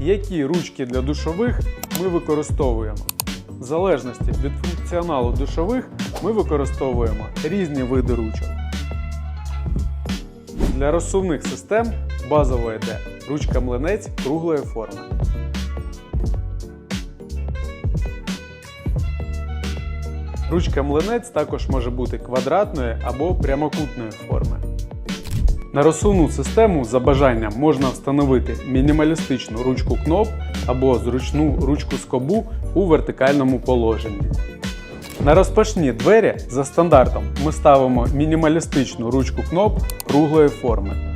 які ручки для душових ми використовуємо. В залежності від функціоналу душових ми використовуємо різні види ручок. Для розсувних систем базово йде ручка млинець круглої форми. Ручка млинець також може бути квадратної або прямокутної форми. На розсувну систему за бажанням можна встановити мінімалістичну ручку кноп або зручну ручку скобу у вертикальному положенні. На розпашні двері за стандартом ми ставимо мінімалістичну ручку кноп круглої форми.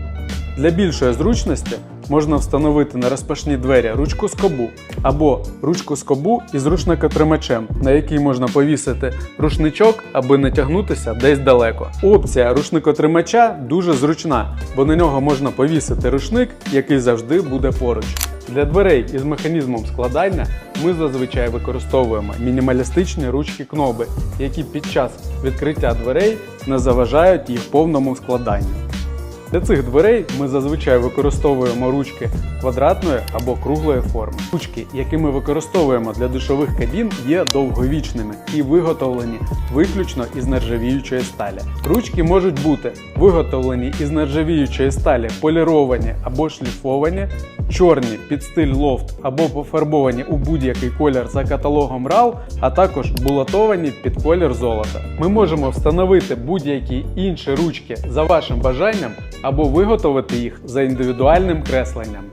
Для більшої зручності можна встановити на розпашні двері ручку скобу або ручку скобу із рушникотримачем, на який можна повісити рушничок, аби не тягнутися десь далеко. Опція рушникотримача дуже зручна, бо на нього можна повісити рушник, який завжди буде поруч. Для дверей із механізмом складання ми зазвичай використовуємо мінімалістичні ручки кноби, які під час відкриття дверей не заважають їх повному складанню. Для цих дверей ми зазвичай використовуємо ручки квадратної або круглої форми. Ручки, які ми використовуємо для душових кабін, є довговічними і виготовлені виключно із нержавіючої сталі. Ручки можуть бути виготовлені із нержавіючої сталі, поліровані або шліфовані, чорні під стиль лофт або пофарбовані у будь-який колір за каталогом RAL, а також булатовані під колір золота. Ми можемо встановити будь-які інші ручки за вашим бажанням або виготовити їх за індивідуальним кресленням.